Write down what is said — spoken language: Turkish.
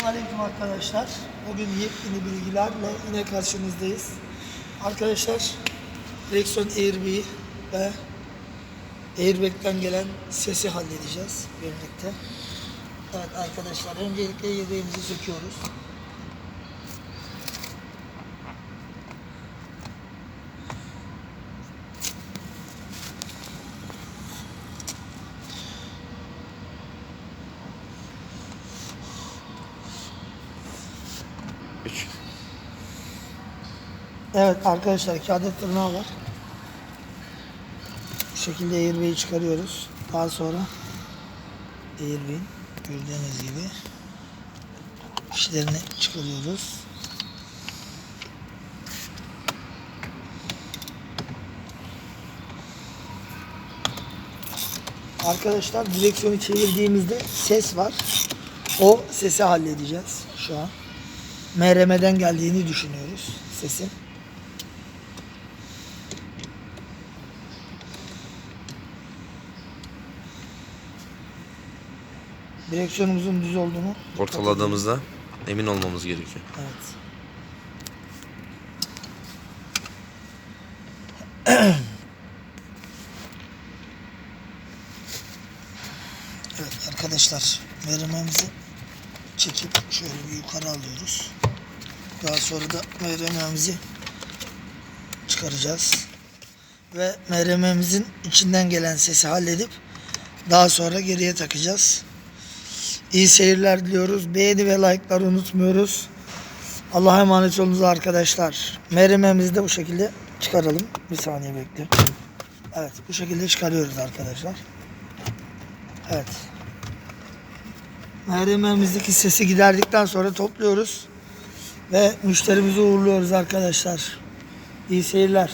Selamünaleyküm arkadaşlar. Bugün yepyeni bilgilerle yine karşınızdayız. Arkadaşlar direksiyon Airbag ve Airbag'den gelen sesi halledeceğiz birlikte. Evet arkadaşlar öncelikle Airbag'imizi söküyoruz. Üç. Evet arkadaşlar iki adet tırnağı var. Bu şekilde airbag'i çıkarıyoruz. Daha sonra airbag'in gördüğünüz gibi işlerini çıkarıyoruz. Arkadaşlar direksiyonu çevirdiğimizde ses var. O sesi halledeceğiz şu an. MRM'den geldiğini düşünüyoruz sesin. Direksiyonumuzun düz olduğunu Ortaladığımızda emin olmamız gerekiyor. Evet. Evet arkadaşlar merememizi çekip şöyle bir yukarı alıyoruz. Daha sonra da merememizi çıkaracağız. Ve merememizin içinden gelen sesi halledip daha sonra geriye takacağız. İyi seyirler diliyoruz. Beğeni ve like'ları unutmuyoruz. Allah'a emanet olunuz arkadaşlar. Merememizi de bu şekilde çıkaralım. Bir saniye bekle. Evet bu şekilde çıkarıyoruz arkadaşlar. Evet. Merememizdeki sesi giderdikten sonra topluyoruz. Ve müşterimizi uğurluyoruz arkadaşlar. İyi seyirler.